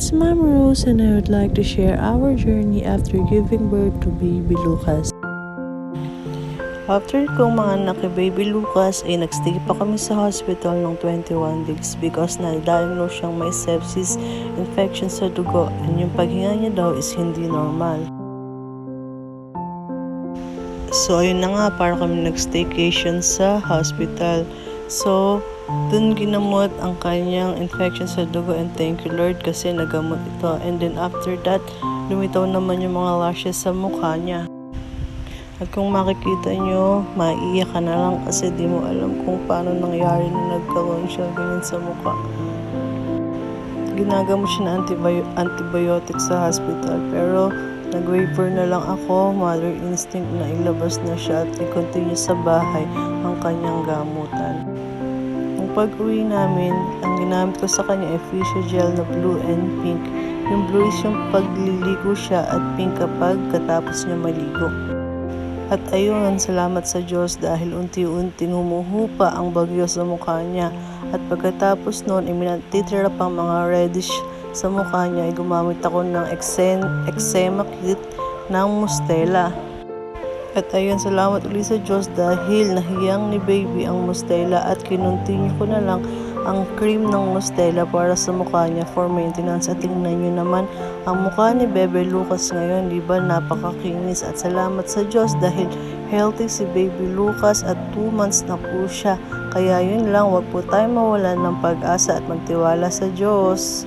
It's Mom Rose and I would like to share our journey after giving birth to baby Lucas. After kong mga anak kay baby Lucas ay nagstay pa kami sa hospital ng 21 weeks because na-diagnose siyang may sepsis, infection sa dugo, and yung paghinga niya daw is hindi normal. So ayun na nga, para kami nag-staycation sa hospital. So, dun ginamot ang kanyang infection sa dugo and thank you Lord kasi nagamot ito. And then after that, lumitaw naman yung mga lashes sa mukha niya. At kung makikita nyo, maiiyak ka na lang kasi di mo alam kung paano nangyari na nagkaroon siya ganyan sa mukha. Ginagamot siya na antibio- antibiotic sa hospital pero nag-waiver na lang ako, mother instinct na ilabas na siya at i-continue sa bahay ang kanyang gamutan. Pag-uwi namin, ang ginamit ko sa kanya ay facial gel na blue and pink. Yung blue is yung pagliligo siya at pink kapag katapos niya maligo. At ayun, salamat sa Diyos dahil unti-unting humuhupa ang bagyo sa mukha niya. At pagkatapos noon, iminatitira pang mga reddish sa mukha niya ay gumamit ako ng eczema kit ng Mustela. At ayun, salamat ulit sa Diyos dahil nahiyang ni baby ang Mustela at kinuntinyo ko na lang ang cream ng Mustela para sa mukha niya for maintenance. At tingnan nyo naman, ang mukha ni Bebe Lucas ngayon, di ba, napakakinis. At salamat sa Diyos dahil healthy si Baby Lucas at 2 months na po siya. Kaya yun lang, wag po tayo mawalan ng pag-asa at magtiwala sa Diyos.